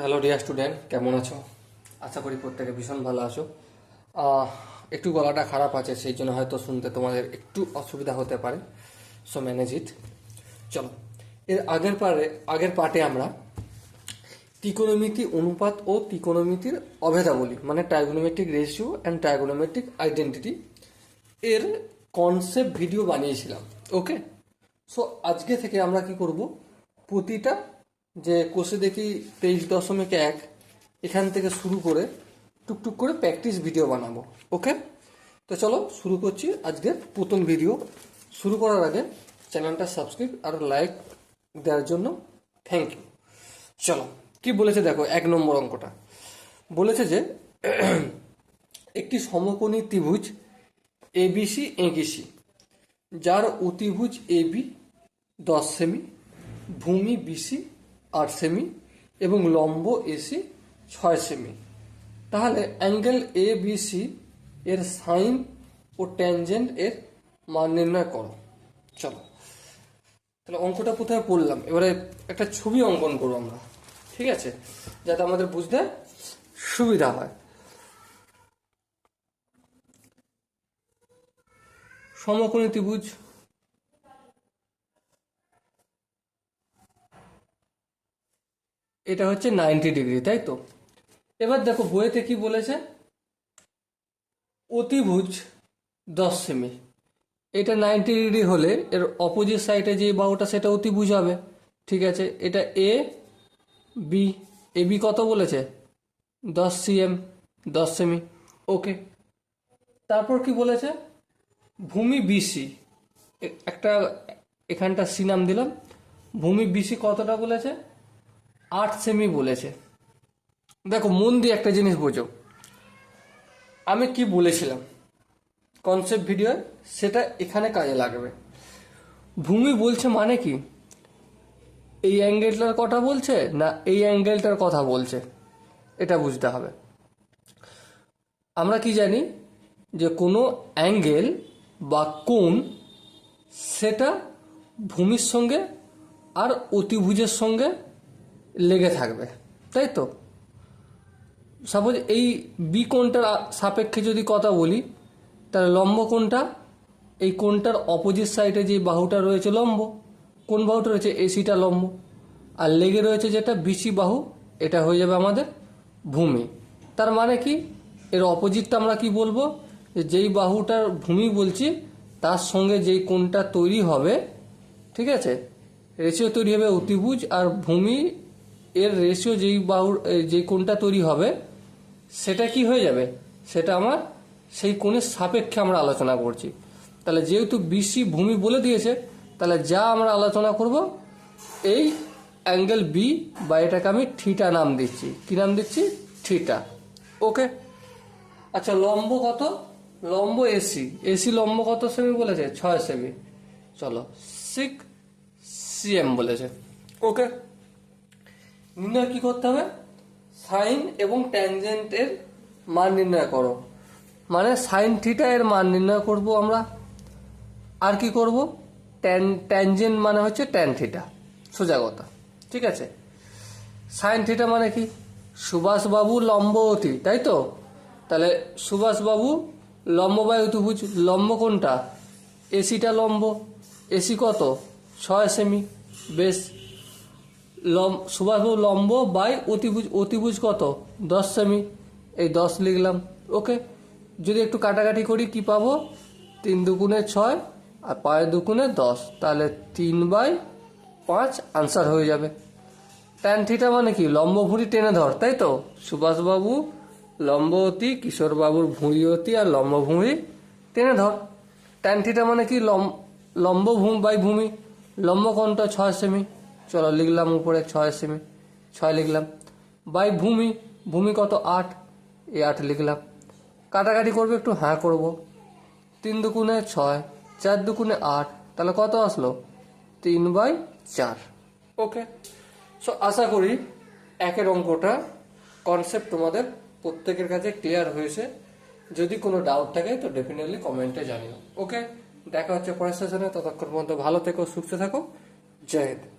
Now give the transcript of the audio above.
Hello dear student কেমন আছো? আশা করি প্রত্যেকে ভীষণ ভালো আছো। একটু গলাটা খারাপ আছে, সেই জন্য হয়তো শুনতে তোমাদের একটু অসুবিধা হতে পারে। সো ম্যানেজ ইট চলো, এর আগের পারে, আগের পার্টে আমরা ত্রিকোণমিতি অনুপাত ও ত্রিকোণমিতির অভেদাবলী মানে trigonometric ratio and trigonometric identity এর কনসেপ্ট ভিডিও বানিয়েছিলাম ওকে সো আজকে থেকে আমরা কি করব? প্রতিটা যে কোষে দেখি তেইশ দশমিক এক, এখান থেকে শুরু করে টুকটুক করে প্র্যাকটিস ভিডিও বানাবো ওকে তো চলো শুরু করছি আজকের প্রথম ভিডিও শুরু করার আগে চ্যানেলটা সাবস্ক্রাইব আর লাইক দেওয়ার জন্য থ্যাংক ইউ চলো, কি বলেছে দেখো, এক নম্বর অঙ্কটা। বলেছে যে একটি সমকোণী ত্রিভুজ এবিসি এঁকিসি যার অতিভুজ এবি দশ সেমি, ভূমি বিসি আট সেমি এবং লম্ব এসি ছয় সেমি। তাহলে অ্যাঙ্গেল এ বিসি এর সাইন ও ট্যানজেন্ট এর মান নির্ণয় করো। চলো। তাহলে অঙ্কটা কোথায় পড়লাম? এবারে একটা ছবি অঙ্কন করব আমরা, ঠিক আছে? যাতে আমাদের বুঝতে সুবিধা হয়। সমকোণী ত্রিভুজ এটা হচ্ছে নাইনটি ডিগ্রি, তাই তো? এবার দেখো বইয়েতে কি বলেছে? অতিভুজ দশ সেমি। এটা নাইনটি ডিগ্রি হলে এর অপোজিট সাইডে যে বাহুটা সেটা অতিভুজ হবে। ঠিক আছে? এটা এ বি এ বি কত বলেছে? দশ সিএম দশ সেমি। ওকে তারপর কি বলেছে? ভূমি বিসি একটা, এখানটা সি নাম দিলাম। ভূমি বিসি কতটা বলেছে? আট সেমি বলেছে। দেখো, মন দিয়ে একটা জিনিস বোঝো। আমি কি বলেছিলাম? কনসেপ্ট ভিডিও সেটা এখানে কাজে লাগবে। ভূমি বলছে মানে কি? এই অ্যাঙ্গেলটার কথা বলছে না এই অ্যাঙ্গেলটার কথা বলছে? এটা বুঝতে হবে। আমরা কি জানি? যে কোনো অ্যাঙ্গেল বা কোণ সেটা ভূমির সঙ্গে আর অতিভুজের সঙ্গে লেগে থাকবে। তাই তো? সাপোজ এই বি কোণটার সাপেক্ষে যদি কথা বলি, তাহলে লম্ব কোণটা, এই কোণটার অপোজিট সাইডে যে বাহুটা রয়েছে লম্ব, কোন বাহুটা রয়েছে? এসিটা লম্ব। আর লেগে রয়েছে যেটা বিসি বাহু, এটা হয়ে যাবে আমাদের ভূমি। তার মানে কি? এর অপোজিটটা আমরা কি বলব? যেই বাহুটার ভূমি বলছি, তার সঙ্গে যেই কোণটা তৈরি হবে, ঠিক আছে? রেশিও তৈরি হবে অতিভুজ আর ভূমি এর রেশিও যেই বাহুর এ, যেই কোণটা তৈরি হবে সেটা কি হয়ে যাবে? সেটা আমার সেই কোণের সাপেক্ষে আমরা আলোচনা করছি। তাহলে যেহেতু বিসি ভূমি বলে দিয়েছে তাহলে যা আমরা আলোচনা করব এই অ্যাঙ্গেল বি বা এটাকে আমি ঠিটা নাম দিচ্ছি। কি নাম দিচ্ছি? ঠিটা ওকে আচ্ছা লম্ব কত? লম্ব এসি এসি লম্ব কত সেমি বলেছে? ছয় সেমি। চলো সিক্স সিএম বলেছে। ওকে নির্ণয় কি করতে হবে? সাইন এবং ট্যানজেন্টের মান নির্ণয় করো। মানে সাইন থিটা এর মান নির্ণয় করব আমরা। আর কি করব? ট্যান ট্যানজেন্ট মানে হচ্ছে ট্যান থিটা সোজা কথা। ঠিক আছে? সাইন থিটা মানে কি? সুভাষবাবু লম্ববতী, তাই তো? তাহলে সুভাষবাবু লম্ব বাই অতিভুজ লম্ব কোনটা? এসিটা লম্ব। এসি কত? ছয় সেমি বেশ সুভাষবাবু লম্ব বাই অতিভুজ অতিভুজ কত? দশ সেমি। এই দশ লিখলাম। ওকে। যদি একটু কাটাকাটি করি, কি পাবো? তিন দুগুণে ছয় আর পাঁচ দুগুণে দশ। তাহলে তিন বাই পাঁচ আনসার হয়ে যাবে। ট্যান থিটা মানে কি? লম্ব ভুঁড়ি টেনে ধর, তাই তো? সুভাষবাবু লম্বতী কিশোরবাবুর ভুঁড়ি অতি আর লম্ব ভুঁড়ি টেনে ধর। ট্যান থিটা মানে কি? লম- লম্ব ভূমি বাই ভূমি। লম্ব কোণটা ছয় সেমি। চলো লিখলাম উপরে ছয় সেমি, ছয় লিখলাম। বাই ভূমি ভূমি কত? আট। এই আট লিখলাম। কাটাকাটি করবে একটু হ্যাঁ করব। তিন দুগুণে ছয়, চার দুগুণে আট, তাহলে কত আসলো? তিন বাই চার। ওকে। সো আশা করি একের অঙ্কটা কনসেপ্ট তোমাদের প্রত্যেকের কাছে ক্লিয়ার হয়েছে। যদি কোনো ডাউট থাকে, তো ডেফিনেটলি কমেন্টে জানিও। ওকে দেখা হচ্ছে পরের সেশনে ততক্ষণ পর্যন্ত ভালো থেকো, সুস্থ থাকো। জয় হিন্দ।